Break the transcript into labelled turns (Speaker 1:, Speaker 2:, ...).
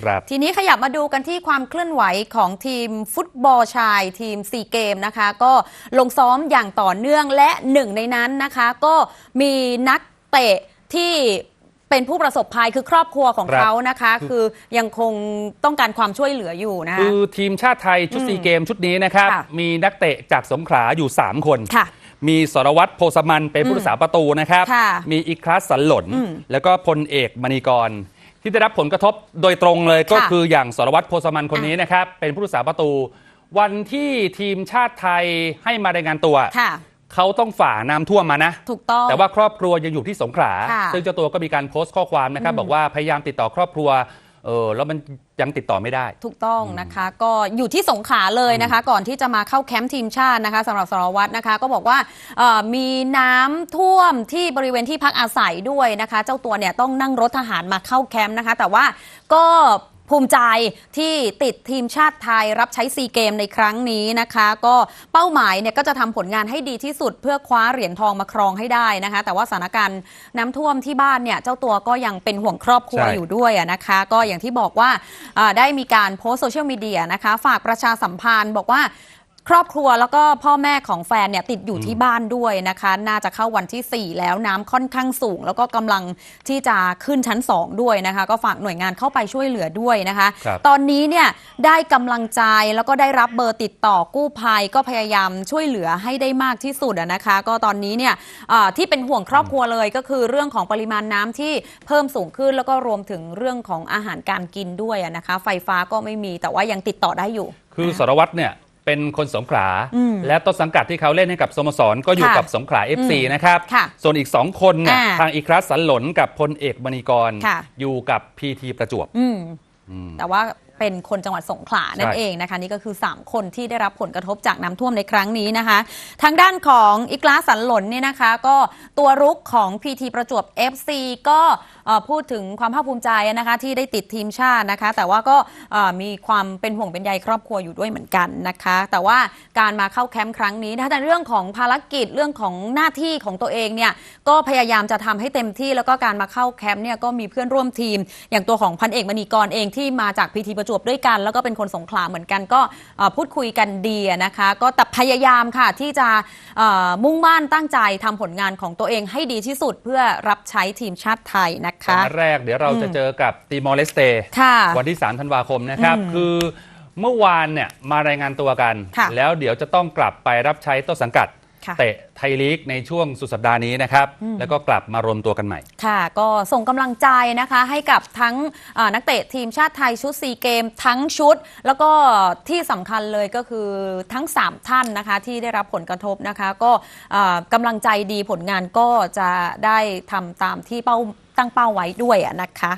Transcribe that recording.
Speaker 1: ครับ
Speaker 2: ทีนี้ขยับมาดูกันที่ความเคลื่อนไหวของทีมฟุตบอลชายทีมซีเกมนะคะ ก็ลงซ้อมอย่างต่อเนื่องและหนึ่งในนั้นนะคะ ก็มีนักเตะที่เป็นผู้ประสบภัยคือครอบครัวของ
Speaker 1: ครับ
Speaker 2: เขานะคะ คือยังคงต้องการความช่วยเหลืออยู่นะคะ
Speaker 1: คือทีมชาติไทยชุด
Speaker 2: อืม
Speaker 1: ซีเกมชุดนี้นะครับ
Speaker 2: ค่ะ
Speaker 1: มีนักเตะจากสงขลาอยู่ 3 คน
Speaker 2: ค่ะ
Speaker 1: มีสรวัตรโพสมันเป็นผู้รักษาประตูนะครับ
Speaker 2: ค่ะ
Speaker 1: มีอีคลัสสันหลน
Speaker 2: อืม
Speaker 1: แล้วก็พลเอกมณีกร ที่ได้รับผลกระทบโดยตรงเลยก็
Speaker 2: ค่ะ
Speaker 1: คืออย่างสรวัตรโพสมันคนนี้นะครับ เป็นผู้รักษาประตู วันที่ทีมชาติไทยให้มารายงานตัว
Speaker 2: ค่ะ
Speaker 1: เขาต้องฝ่าน้ำท่วมมานะ
Speaker 2: ถูกต้อง
Speaker 1: แต่ว่าครอบครัวยังอยู่ที่สงขลา
Speaker 2: ค่ะ
Speaker 1: ซึ่งเจ้าตัวก็มีการโพสต์ข้อความนะครับ
Speaker 2: อืม
Speaker 1: บอกว่าพยายามติดต่อครอบครัว เออแล้วมันยังติดต่อไม่ได้
Speaker 2: ถูกต้องนะคะ ก็อยู่ที่สงขลาเลยนะคะ ก่อนที่จะมาเข้าแคมป์ทีมชาตินะคะสำหรับสารวัตรนะคะ ก็บอกว่าเอ่อมีน้ำท่วมที่บริเวณที่พักอาศัยด้วยนะคะ เจ้าตัวเนี่ยต้องนั่งรถทหารมาเข้าแคมป์นะคะ แต่ว่าก็ ภูมิใจที่ติดทีมชาติไทยรับใช้ซีเกมในครั้งนี้นะคะ ก็เป้าหมายเนี่ยก็จะทำผลงานให้ดีที่สุด เพื่อคว้าเหรียญทองมาครองให้ได้นะคะ แต่ว่าสถานการณ์น้ำท่วมที่บ้านเนี่ยเจ้าตัวก็ยังเป็นห่วงครอบครัวอยู่ด้วยนะคะ ก็อย่างที่บอกว่าอ่าได้มีการโพสต์โซเชียลมีเดียนะคะ ฝากประชาสัมพันธ์บอกว่า ครอบครัวแล้วก็พ่อแม่ของแฟนเนี่ยติดอยู่ที่บ้านด้วยนะคะ น่าจะเข้าวันที่ 4 แล้วน้ำค่อนข้างสูง แล้วก็กำลังที่จะขึ้นชั้น 2 ด้วยนะคะ ก็ฝากหน่วยงานเข้าไปช่วยเหลือด้วยนะคะ
Speaker 1: ครับ
Speaker 2: ตอนนี้เนี่ยได้กำลังใจแล้วก็ได้รับเบอร์ติดต่อกู้ภัยก็พยายามช่วยเหลือให้ได้มากที่สุดอะนะคะ ก็ตอนนี้เนี่ยอ่าที่เป็นห่วงครอบครัวเลยก็คือเรื่องของปริมาณน้ำที่เพิ่มสูงขึ้น แล้วก็รวมถึงเรื่องของอาหารการกินด้วยอะนะคะ ไฟฟ้าก็ไม่มีแต่ว่ายังติดต่อได้อยู่
Speaker 1: คือสรวัตรเนี่ย เป็นคนสงขลา
Speaker 2: อืม
Speaker 1: และต้นสังกัดที่เขาเล่นให้กับสโมสรก็อยู่
Speaker 2: ค่ะ
Speaker 1: กับสงขลา FC
Speaker 2: อืม
Speaker 1: นะครับ
Speaker 2: ค่ะ
Speaker 1: ส่วนอีก 2 คนเนี่ย
Speaker 2: อ่า
Speaker 1: ทางอีคลัสสันหลนกับพลเอกมณีกร
Speaker 2: ค่ะ
Speaker 1: อยู่กับพีทีประจวบ
Speaker 2: อืม
Speaker 1: อืม
Speaker 2: แต่ว่า เป็นคนจังหวัดสงขลานั่น
Speaker 1: ใช่
Speaker 2: เองนะคะนี่ก็คือ 3 คนที่ได้รับผลกระทบจากน้ำท่วมในครั้งนี้นะคะ ทางด้านของอิกลาสันหลนเนี่ยนะคะ ก็ตัวรุกของ PT ประจวบ FC ก็เอ่อพูดถึงความภาคภูมิใจนะคะที่ได้ติดทีมชาตินะคะ แต่ว่าก็เอ่อมีความเป็นห่วงเป็นใยครอบครัวอยู่ด้วยเหมือนกันนะคะ แต่ว่าการมาเข้าแคมป์ครั้งนี้นะคะแต่เรื่องของภารกิจเรื่องของหน้าที่ของตัวเองเนี่ยก็พยายามจะทำให้เต็มที่แล้วก็การมาเข้าแคมป์เนี่ยก็มีเพื่อนร่วมทีม อย่างตัวของพันเอกมณีกรเองที่มาจากพีทีประจวบด้วยกัน แล้วก็เป็นคนสงขลาเหมือนกันก็เอ่อพูดคุยกันดีอะนะคะ ก็แต่พยายามค่ะที่จะเอ่อมุ่งมั่นตั้งใจทำผลงานของตัวเองให้ดีที่สุดเพื่อรับใช้ทีมชาติไทยนะคะ
Speaker 1: นัดแรกเดี๋ยวเราจะ
Speaker 2: อืม
Speaker 1: เจอกับตีมอร์เลสเต
Speaker 2: ค่ะ
Speaker 1: วันที่ 3 ธันวาคมนะครับ
Speaker 2: อืม
Speaker 1: คือเมื่อวานเนี่ยมารายงานตัวกัน
Speaker 2: ค่ะ
Speaker 1: แล้วเดี๋ยวจะต้องกลับไปรับใช้ต้นสังกัด
Speaker 2: ค่ะ
Speaker 1: เตะไทยลีกในช่วงสุดสัปดาห์นี้นะครับ
Speaker 2: อืม
Speaker 1: แล้วก็กลับมารวมตัวกันใหม่
Speaker 2: ค่ะ ก็ส่งกำลังใจนะคะให้กับทั้งเอ่อนักเตะทีมชาติไทยชุดซีเกมทั้งชุด แล้วก็ที่สำคัญเลยก็คือทั้ง 3 ท่านนะคะที่ได้รับผลกระทบนะคะ ก็เอ่อกำลังใจดีผลงานก็จะได้ทำตามที่เป้าตั้งเป้าไว้ด้วยอะนะคะ